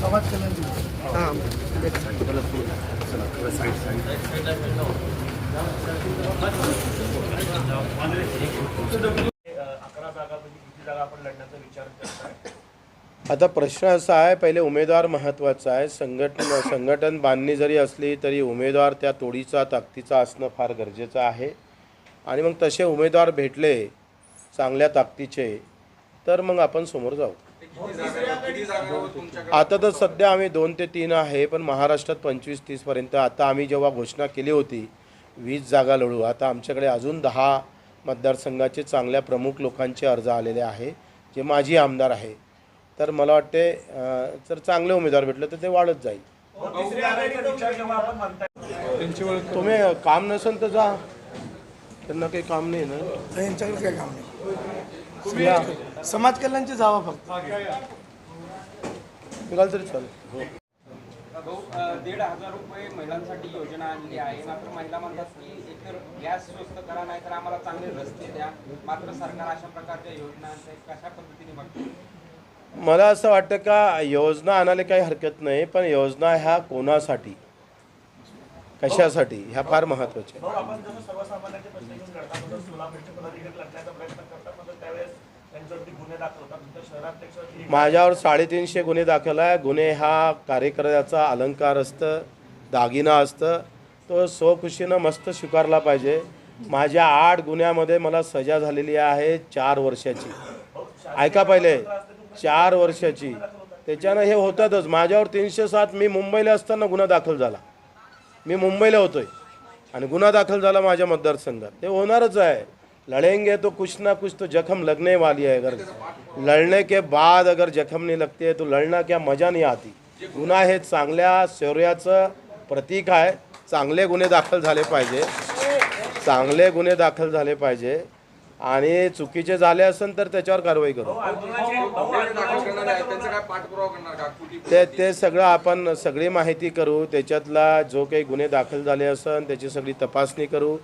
समाज कल्याण अकरा जागापैकी किती जागा आपण लढण्याचा विचार करताय आता प्रश्न असा आहे पहिले उमेदवार महत्त्वाचा आहे. संघटन संघटन बांधणी जरी असली तरी उमेदवार त्या तोडीचा ताकदीचा असणं फार गरजेचं आहे. आणि मग तसे उमेदवार भेटले चांगल्या ताकदीचे तर मग आपण समोर जाऊ. आता तर सध्या आम्ही दोन ते तीन आहे पण महाराष्ट्रात पंचवीस तीसपर्यंत आता आम्ही जेव्हा घोषणा केली होती वीस जागा लढू. आता आमच्याकडे अजून दहा मतदारसंघाचे चांगल्या प्रमुख लोकांचे अर्ज आलेले आहे जे माजी आमदार आहे. तर मला वाटते जर चांगले उमेदवार भेटले तर ते वाढत जाईल. म्हणताय तुम्ही काम नसेल तर जा. त्यांना काही काम नाही ना? यांच्याकडे काय काम नाही. समाज कल्याणची जावा फक्त. निघाल तरी चालेल. भाऊ अ, दीड हजार रुपये महिलांसाठी योजना आणली आहे. मात्र महिला म्हणतात की एकतर गॅस स्वस्त करा नाही तर आम्हाला चांगले रस्ते द्या. मात्र सरकार अशा प्रकारच्या योजना. कशा पद्धतीने बघतो? मला असं वाटतं का योजना आणायला काही हरकत नाही पण योजना ह्या कोणासाठी? कशासाठी? ह्या फार ही माझ्यावर साडेतीनशे गुन्हे दाखल आहे. गुन्हे हा कार्यकर्त्याचा अलंकार असतं दागिना असतं. तो स्वखुशीनं मस्त स्वीकारला पाहिजे. माझ्या आठ गुन्ह्यामध्ये मला सजा झालेली आहे चार वर्षाची. ऐका पहिले चार वर्षाची. त्याच्यानं हे होतातच. माझ्यावर तीनशे सात मी मुंबईला असताना गुन्हा दाखल झाला. मी मुंबईला होतो आहे आणि गुन्हा दाखल झाला माझ्या मतदारसंघात. ते होणारच आहे. लड़ेंगे तो कुछ ना कुछ तो जख्म लगने वाली है अगर लड़ने के बाद अगर जखम नहीं लगती है तो लढणं क्या मजा नाही आती. गुन्हा हे चांगल्या शौर्याचं प्रतीक आहे. चांगले गुन्हे दाखल झाले पाहिजे. चांगले गुन्हे दाखल झाले पाहिजे. आणि चुकीचे झाले असेल तर त्याच्यावर कारवाई करू. ते ते सगळं आपण सगळी माहिती करू. त्याच्यातला जो काही गुन्हे दाखल झाले असन त्याची सगळी तपासणी करू.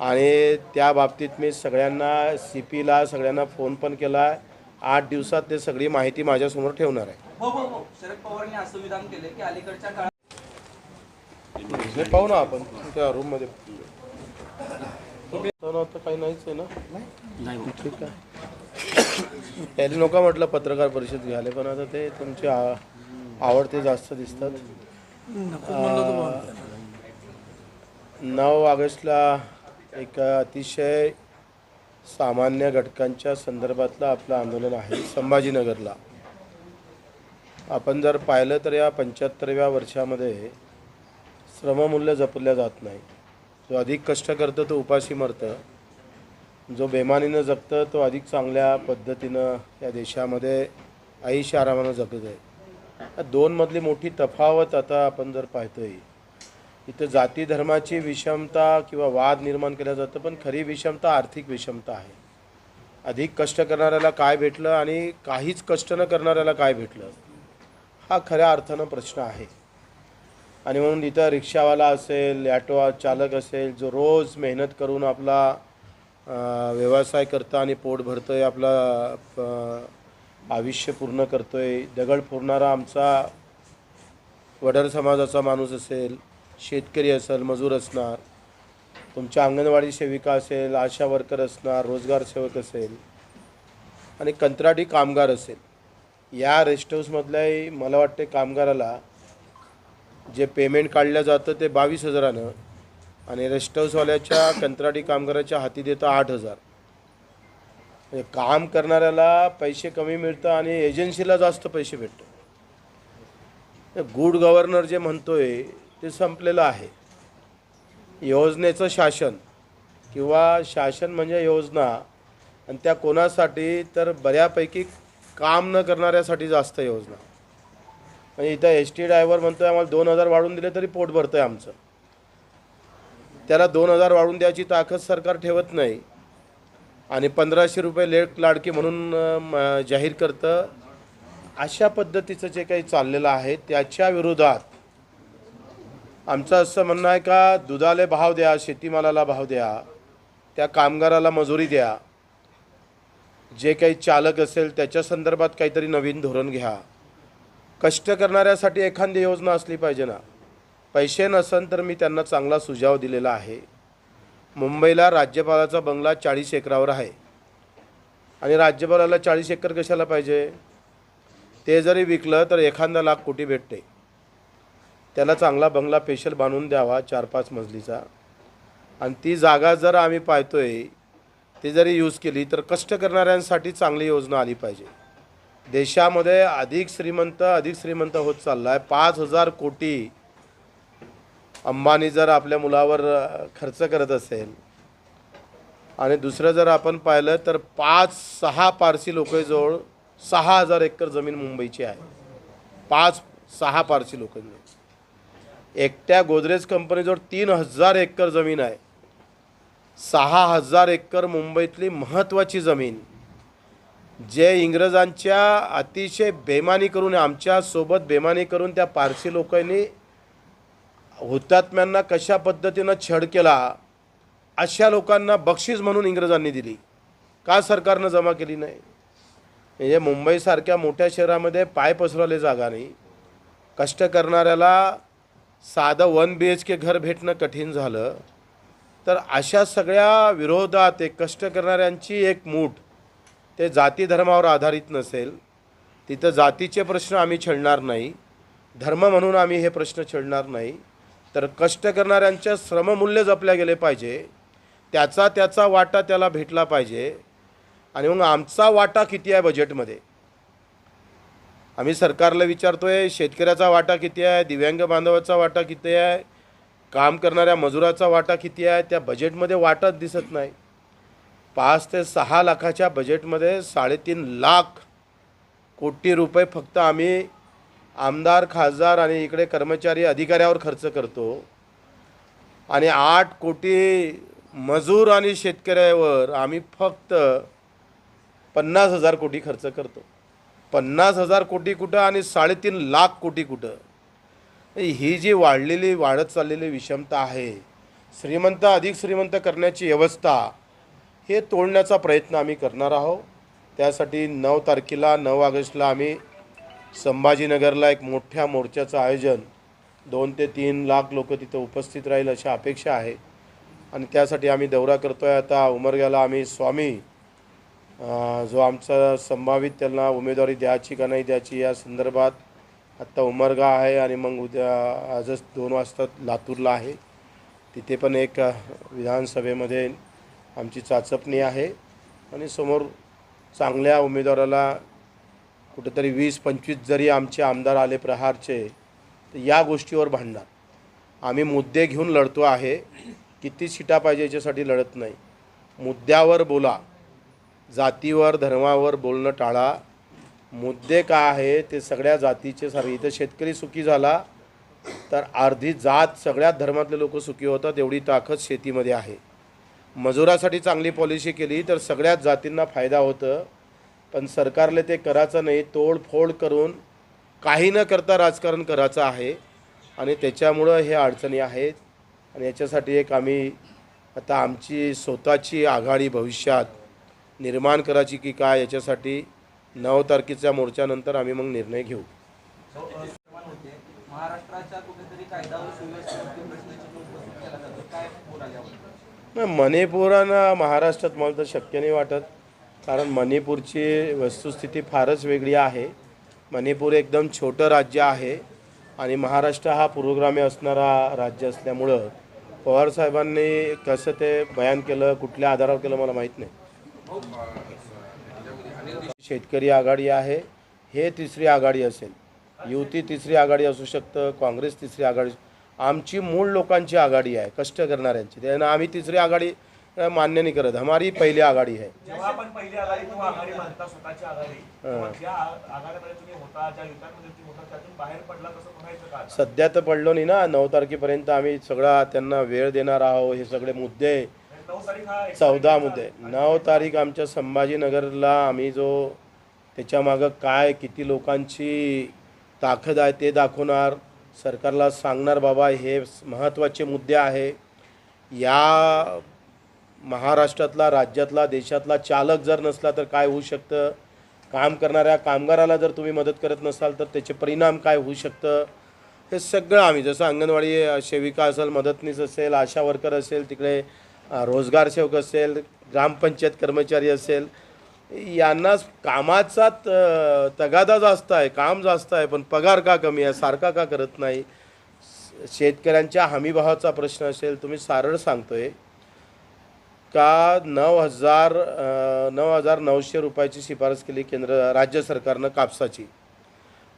आणि त्या बाबतीत मी सगळ्यांना सी पीला सगळ्यांना फोन पण केला. आहे आठ दिवसात ते सगळी माहिती माझ्यासमोर ठेवणार आहे. हो हो हो शरद पवारांनी असं विधान केले की अलीकडच्या काळात हे पाहू ना आपण त्या रूममध्ये तर आता काही नाहीच आहे ना? ठीक आहे. त्याला नका म्हटलं पत्रकार परिषद घ्यायला पण आता ते तुमचे आ- आवडते जास्त दिसतात. नऊ ऑगस्टला एक अतिशय सामान्य घटकांच्या संदर्भातलं आपलं आंदोलन आहे संभाजीनगरला. आपण जर पाहिलं तर या पंच्याहत्तरव्या वर्षामध्ये श्रममूल्य जपलं जात नाही. जो अधिक कष्ट करतो तो उपाशी मरतं. जो बेमानीनं जगतं तो अधिक चांगल्या पद्धतीनं या देशामध्ये आयुष्य आरामानं जगत आहे. दोनमधली मोठी तफावत आता आपण जर पाहतोय इथं जाती धर्माची विषमता किंवा वाद निर्माण केला जातं पण खरी विषमता आर्थिक विषमता आहे. अधिक कष्ट करणाऱ्याला काय भेटलं आणि काहीच कष्ट न करणाऱ्याला काय भेटलं? हा खऱ्या अर्थानं प्रश्न आहे. आणि म्हणून इथं रिक्षावाला असेल ॲटो चालक असेल जो रोज मेहनत करून आपला व्यवसाय करतो आणि पोट भरतो आहे आपला आयुष्य पूर्ण करतो आहे दगड फोडणारा आमचा वडर समाजाचा माणूस असेल शेतकरी असेल मजूर असणार तुमच्या अंगणवाडी सेविका असेल आशा वर्कर असणार रोजगार सेवक असेल आणि कंत्राटी कामगार असेल. या रेस्ट हाऊसमधल्याही मला वाटते कामगाराला जे पेमेंट काढलं जातं ते बावीस हजारानं आणि रेस्ट हाऊसवाल्याच्या कंत्राटी कामगाराच्या हाती देतं आठ हजार. म्हणजे काम करणाऱ्याला पैसे कमी मिळतं आणि एजन्सीला जास्त पैसे भेटतं. गुड गव्हर्नर जे म्हणतोय ते संपलेलं आहे. योजनेचं शासन किंवा शासन म्हणजे योजना आणि त्या कोणासाठी तर बऱ्यापैकी काम न करणाऱ्यासाठी जास्त योजना. म्हणजे इथं एस टी ड्रायव्हर म्हणतो आहे आम्हाला दोन हजार वाढून दिले तरी पोट भरतं आहे आमचं. त्याला दोन हजार वाढून द्यायची ताकद सरकार ठेवत नाही. आणि पंधराशे रुपये लेट लाडकी म्हणून जाहीर करतं. अशा पद्धतीचं जे काही चाललेलं आहे त्याच्या विरोधात आमचं असं म्हणणं आहे का दुधाले भाव द्या शेतीमालाला भाव द्या त्या कामगाराला मजुरी द्या. जे काही चालक असेल त्याच्या संदर्भात काहीतरी नवीन धोरण घ्या. कष्ट करणाऱ्यासाठी एखादी योजना असली पाहिजे ना. पैसे नसन तर मी त्यांना चांगला सुझाव दिलेला आहे. मुंबईला राज्यपालाचा बंगला चाळीस एकरावर आहे. आणि राज्यपालाला चाळीस एकर कशाला पाहिजे? ते जरी विकलं तर एखादा लाख कोटी भेटते. त्याला चांगला बंगला पेशल बांधून द्यावा चार पाच मजलीचा. आणि ती जागा जर आम्ही पाहतोय ती जरी यूज केली तर कष्ट करणाऱ्यांसाठी चांगली योजना आली पाहिजे. देशामध्ये अधिक श्रीमंत अधिक श्रीमंत होत चालला आहे पाच हजार कोटी अंबानी जर आपल्या मुलावर खर्च करत असेल आणि दुसरं जर आपण पाहिलं तर पाच सहा पारसी लोकांजवळ सहा हजार एकर जमीन मुंबईची आहे. पाच सहा पारसी लोकांजवळ एकट्या गोदरेज कंपनीजवळ तीन हजार एकर जमीन आहे. सहा हजार एकर मुंबईतली महत्त्वाची जमीन जे इंग्रजांच्या अतिशय बेमानी करून आमच्यासोबत बेमानी करून त्या पारसी लोकांनी हुतात्म्यांना कशा पद्धतीनं छळ केला अशा लोकांना बक्षीस म्हणून इंग्रजांनी दिली. का सरकारनं जमा केली नाही? म्हणजे मुंबईसारख्या मोठ्या शहरामध्ये पाय पसरवले जागा नाही. कष्ट करणाऱ्याला साधं वन बी एच के घर भेटणं कठीण झालं. तर अशा सगळ्या विरोधात एक कष्ट करणाऱ्यांची एक मूठ ते जाती धर्मावर आधारित नसेल तिथं जातीचे प्रश्न आम्ही छेडणार नाही धर्म म्हणून आम्ही हे प्रश्न छेडणार नाही तर कष्ट करणाऱ्यांच्या श्रममूल्य जपल्या गेले पाहिजे त्याचा त्याचा वाटा त्याला भेटला पाहिजे आणि मग आमचा वाटा किती आहे बजेटमध्ये आम्ही सरकारला विचारतो आहे शेतकऱ्याचा वाटा किती आहे दिव्यांग बांधवाचा वाटा किती आहे काम करणाऱ्या मजुराचा वाटा किती आहे त्या बजेटमध्ये वाटाच दिसत नाही. पाच ते सहा लाखाच्या बजेटमध्ये साडेतीन लाख कोटी रुपये फक्त आम्ही आमदार खासदार आणि इकडे कर्मचारी अधिकाऱ्यावर खर्च करतो. आणि आठ कोटी मजूर आणि शेतकऱ्यावर आम्ही फक्त पन्नास हजार कोटी खर्च करतो. पन्नास हजार कोटी कुठं आणि साडेतीन लाख कोटी कुठं? ही जी वाढलेली वाढत चाललेली विषमता आहे श्रीमंत अधिक श्रीमंत करण्याची व्यवस्था हे तोडण्याचा प्रयत्न आम्ही करणार आहोत. त्यासाठी नऊ तारखेला नऊ ऑगस्टला आम्ही संभाजीनगरला एक मोठ्या मोर्चाचं आयोजन दोन ते तीन लाख लोक तिथं उपस्थित राहील अशी अपेक्षा आहे. आणि त्यासाठी आम्ही दौरा करतो आहे आता उमरग्याला आम्ही स्वामी जो आमचा संभावित त्यांना उमेदवारी द्यायची का नाही द्यायची या संदर्भात आत्ता उमरगा आहे आणि मग उद्या आजच दोन वाजता लातूरला आहे. तिथे पण एक विधानसभेमध्ये आमची चाचपणी आहे आणि समोर चांगल्या उमेदवाराला कुठेतरी वीस पंचवीस जरी आमचे आमदार आले प्रहारचे तर या गोष्टीवर भांडणार. आम्ही मुद्दे घेऊन लढतो आहे किती सीटा पाहिजे याच्यासाठी लढत नाही. मुद्द्यावर बोला जातीवर धर्मावर बोलणं टाळा. मुद्दे काय आहे ते सगळ्या जातीचे सारे. इथं शेतकरी सुखी झाला तर अर्धी जात सगळ्यात धर्मातले लोक सुखी होतात एवढी ताकद शेतीमध्ये आहे. मजुरासाठी चांगली पॉलिसी केली तर सगळ्याच जातींना फायदा होतं. पण सरकारला ते करायचं नाही तोडफोड करून काही न करता राजकारण करायचं आहे. आणि त्याच्यामुळं हे अडचणी आहेत. आणि याच्यासाठी एक आम्ही आता आमची स्वतःची आघाडी भविष्यात निर्माण करायची की काय याच्यासाठी नऊ तारखेच्या मोर्चानंतर आम्ही मग निर्णय घेऊ. महाराष्ट्राच्या कुठेतरी कायदा नाही, मणिपुरांना महाराष्ट्रात मला तर शक्य नाही वाटत. कारण मणिपूरची वस्तुस्थिती फारच वेगळी आहे. मणिपूर एकदम छोटं राज्य आहे. आणि महाराष्ट्र हा पूर्वग्रामी असणारा राज्य असल्यामुळं पवारसाहेबांनी कसं ते बयान केलं कुठल्या आधारावर केलं मला माहीत नाही. शेतकरी आघाडी आहे हे तिसरी आघाडी असेल. युती तिसरी आघाडी असू शकतं काँग्रेस तिसरी आघाडी आमची मूळ लोकांची आघाडी आहे कष्ट करणाऱ्यांची. त्यानं आम्ही तिसरी आघाडी मान्य नाही करत. हमारी पहिली आघाडी आहे. जेव्हा आपण पहिली आघाडी किंवा आघाडी बांधता स्वतःची आघाडी तेव्हा ज्या आ- आघाडीमध्ये तुम्ही होता ज्या युद्धांमध्ये तुम्ही होता त्यातून बाहेर पडला तसं म्हणायचं का आता? सध्या तर पडलो नाही ना. नऊ तारखेपर्यंत आम्ही सगळा त्यांना वेळ देणार आहोत. हे सगळे मुद्दे. नऊ तारीख हा एक- चौदा मुद्दे. नऊ तारीख आमच्या संभाजीनगरला आम्ही जो त्याच्यामागं काय किती लोकांची ताकद आहे ते दाखवणार. सरकारला सांगणार बाबा हे महत्त्वाचे मुद्दे आहे. या महाराष्ट्रातला राज्यातला देशातला चालक जर नसला तर काय होऊ शकतं? काम करणाऱ्या कामगाराला जर तुम्ही मदत करत नसाल तर त्याचे परिणाम काय होऊ शकतं? हे सगळं आम्ही जसं अंगणवाडी सेविका असेल मदतनीस असेल आशा वर्कर असेल तिकडे रोजगार सेवक असेल ग्रामपंचायत कर्मचारी असेल यांना कामाचा त- तगादा जास्त आहे काम जास्त आहे पण पगार का कमी आहे सारखा का करत नाही? शेतकऱ्यांच्या हमीभावाचा प्रश्न असेल तुम्ही सारळ सांगतोय. का नऊ हजार नऊ हजार नऊशे रुपयाची शिफारस केली केंद्र राज्य सरकारनं कापसाची?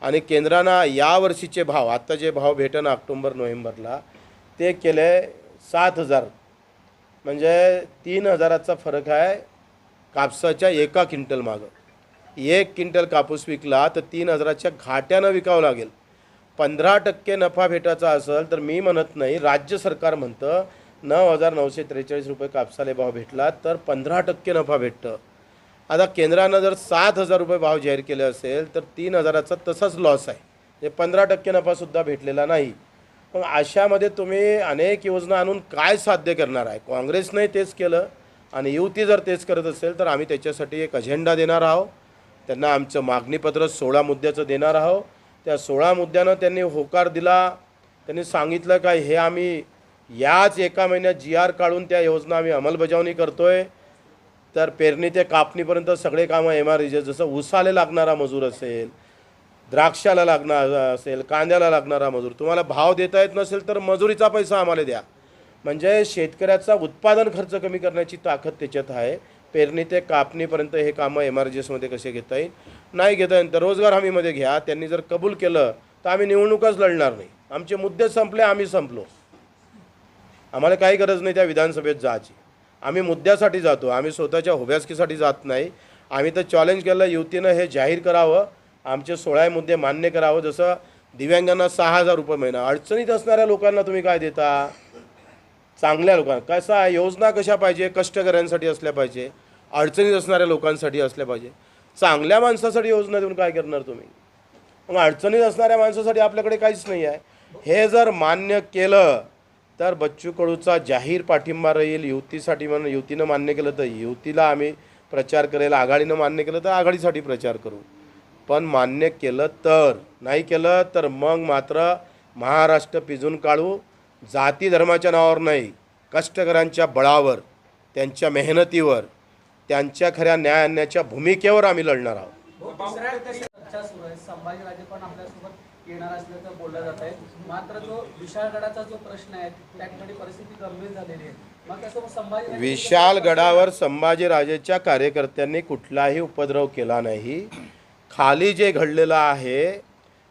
आणि केंद्रानं यावर्षीचे भाव आत्ता जे भाव भेटन ऑक्टोंबर नोव्हेंबरला ते केले सात हजार. म्हणजे तीन हजाराचा फरक आहे कापसाच्या एका क्विंटल मागं. एक क्विंटल कापूस विकला तर तीन हजाराच्या घाट्यानं विकावं लागेल. पंधरा टक्के नफा भेटायचा असेल तर मी म्हणत नाही राज्य सरकार म्हणतं नऊ हजार नऊशे त्रेचाळीस रुपये कापसाले भाव भेटला तर पंधरा टक्के नफा भेटतं. आता केंद्रानं जर सात हजार रुपये भाव जाहीर केले असेल तर तीन हजाराचा तसाच लॉस आहे. म्हणजे पंधरा टक्के नफासुद्धा भेटलेला नाही. मग अशामध्ये तुम्ही अनेक योजना आणून काय साध्य करणार आहे? काँग्रेसने तेच केलं. आणि युती जर तेच करत असेल तर आम्ही त्याच्यासाठी एक अजेंडा देणार आहोत. त्यांना आमचं मागणीपत्र सोळा मुद्द्याचं देणार आहोत. त्या सोळा मुद्द्यानं त्यांनी होकार दिला. त्यांनी सांगितलं काय हे आम्ही याच एका महिन्यात जी आर काढून त्या योजना आम्ही अंमलबजावणी करतो आहे तर पेरणी ते कापणीपर्यंत सगळे कामं एम आर जसं उसाले लागणारा मजूर असेल द्राक्षाला लागणार असेल कांद्याला लागणारा मजूर तुम्हाला भाव देता येत नसेल तर मजुरीचा पैसा आम्हाला द्या. म्हणजे शेतकऱ्याचा उत्पादन खर्च कमी करण्याची ताकद त्याच्यात आहे. पेरणी ते कापणीपर्यंत हे कामं एम आर जी एसमध्ये कसे घेता येईल? नाही घेता येईल तर रोजगार हमीमध्ये घ्या. त्यांनी जर कबूल केलं तर आम्ही निवडणूकच लढणार नाही. आमचे मुद्दे संपले आम्ही संपलो. आम्हाला काही गरज नाही त्या विधानसभेत जायची. आम्ही मुद्द्यासाठी जातो. आम्ही स्वतःच्या हुब्यासकीसाठी जात नाही. आम्ही तर चॅलेंज केलं युतीनं हे जाहीर करावं. आमचे सोळा मुद्दे मान्य करावं. जसं दिव्यांगांना सहा हजार रुपये महिना. अडचणीत असणाऱ्या लोकांना तुम्ही काय देता? चांगल्या लोकांना कसा आहे? योजना कशा पाहिजे? कष्टकऱ्यांसाठी असल्या पाहिजे. अडचणीत असणाऱ्या लोकांसाठी असल्या पाहिजे. चांगल्या माणसासाठी योजना देऊन काय करणार तुम्ही? मग अडचणीत असणाऱ्या माणसासाठी आपल्याकडे काहीच नाही आहे. हे जर मान्य केलं तर बच्चू कडूचा जाहीर पाठिंबा राहील. युतीसाठी म्हणून युतीनं मान्य केलं तर युतीला आम्ही प्रचार करेल. आघाडीनं मान्य केलं तर आघाडीसाठी प्रचार करू. पण मान्य केलं तर नाही केलं तर मग मात्र महाराष्ट्र पिजून काढू. जाती धर्माच्या नावावर नाही कष्टकऱ्यांच्या बळावर त्यांच्या मेहनतीवर त्यांच्या खऱ्या न्याय आणण्याच्या भूमिकेवर आम्ही लढणार आहोत. चर्चा सुरू आहे संभाजीराजे पण आपल्यासोबत येणार असल्याचं बोललं जात आहे मात्र जो विशाळगडाचा जो प्रश्न आहे त्या ठिकाणी परिस्थिती गंभीर झालेली आहे. मग कसं संभाजी विशालगडावर संभाजीराजेच्या कार्यकर्त्यांनी कुठलाही उपद्रव केला नाही. खाली जे घडलेलं आहे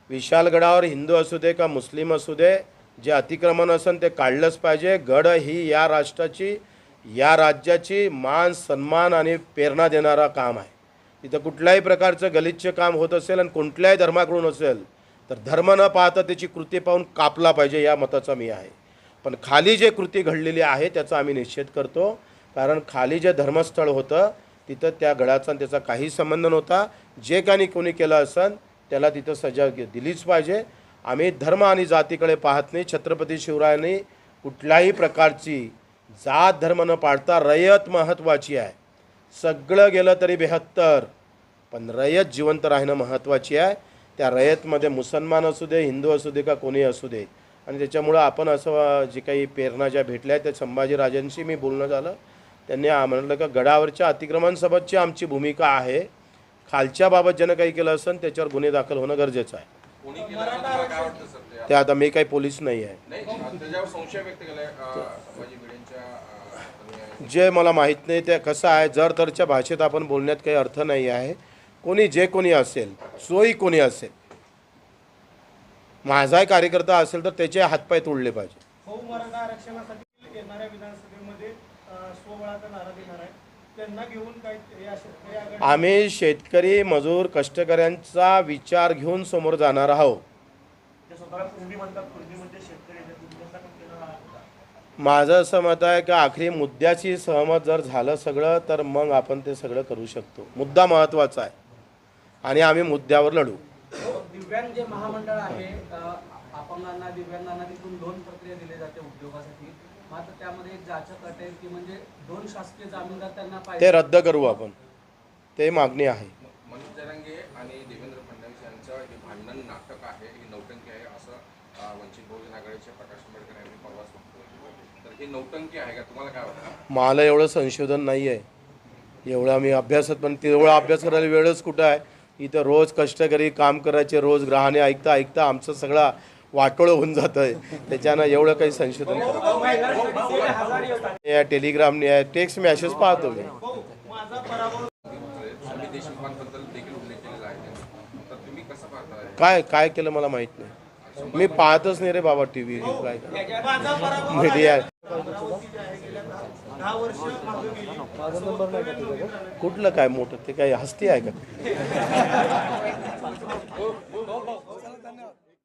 विशालगडावर हिंदू असू दे का मुस्लिम असू दे जे अतिक्रमण असेल ते काढलंच पाहिजे. गड ही या राष्ट्राची या राज्याची मान सन्मान आणि प्रेरणा देणारा काम आहे. तिथं कुठल्याही प्रकारचं गलिच्छ काम होत असेल आणि कुठल्याही धर्माकडून असेल तर धर्म न पाहता त्याची कृती पाहून कापला पाहिजे या मताचा मी आहे. पण खाली जे कृती घडलेली आहे त्याचा आम्ही निषेध करतो. कारण खाली जे धर्मस्थळ होतं तिथं त्या गडाचा आणि त्याचा काही संबंध नव्हता. जे काही कोणी केलं असेल त्याला तिथं सजा दिलीच पाहिजे. आम्ही धर्म आणि जातीकडे पाहत नाही. छत्रपती शिवरायांनी कुठल्याही प्रकारची जात धर्म न पाळता रयत महत्त्वाची आहे. सगळं गेलं तरी बेहत्तर पण रयत जिवंत राहणं महत्त्वाची आहे. त्या रयतमध्ये मुसलमान असू दे हिंदू असू दे का कोणी असू दे. आणि त्याच्यामुळं आपण असं जे काही प्रेरणा ज्या भेटल्या आहेत त्या संभाजीराजांशी मी बोलणं झालं. त्यांनी म्हणलं का गडावरच्या अतिक्रमांसोबतची आमची भूमिका आहे. खालच्या बाबत ज्यानं काही केलं असेल त्याच्यावर गुन्हे दाखल होणं गरजेचं आहे. ते? आता मी काही पोलीस नाही आहे. जे मला माहीत नाही ते कसं आहे जर तरच्या भाषेत आपण बोलण्यात काही अर्थ नाही आहे कोणी जे कोणी असेल सोयी कोणी असेल माझाही कार्यकर्ता असेल तर त्याचे हातपाय तोडले पाहिजे त्यांना घेऊन काय आम्ही शेतकरी मजूर कष्टकऱ्यांचा विचार घेऊन समोर जाणार आहोत. म्हणजे? माझं असं मत आहे की आखरी मुद्द्याची सहमत जर झालं सगळं तर मग आपण ते सगळं करू शकतो. मुद्दा महत्त्वाचा आहे. आणि आम्ही मुद्द्यावर लढू. दिव्यांग जे महामंडळ आहे अपंगांना दिव्यांगांना तिथून लोन प्रक्रिया दिली जाते उद्योगासाठी. मात्र त्यामध्ये एक जाचक अट आहे की म्हणजे दोन शासकीय जामीनदार त्यांना ते पाहिजे रद्द करू आपण. ते मागणी आहे. मनोज जरांगे आणि देवेंद्र फडणवीस यांचं हे भांडण नाटक आहे ही नौटंकी आहे असं अ, वंचित बहुजन आघाडीचे प्रकाश आंबेडकर यांनी परवा सांगितलं तर ही नौटंकी आहे का? तुम्हाला काय वाटतं? मला एवढं संशोधन नाही आहे. एवढं आम्ही अभ्यासात पण तेवढा अभ्यास करायला वेळच कुठं आहे? इथं रोज कष्टकरी काम करायचे रोज ग्रहाने ऐकता ऐकता आमचं सगळा वाटोळं होऊन जातं आहे त्याच्यानं एवढं काही संशोधन या टेलिग्रामने आहे टेक्स्ट मॅसेज पाहतो मी. काय काय केलं मला माहीत नाही. मी पाहतच नाही रे बाबा टी व्ही काय मीडिया कुठलं काय मोठं? ते काय हस्ती आहे का?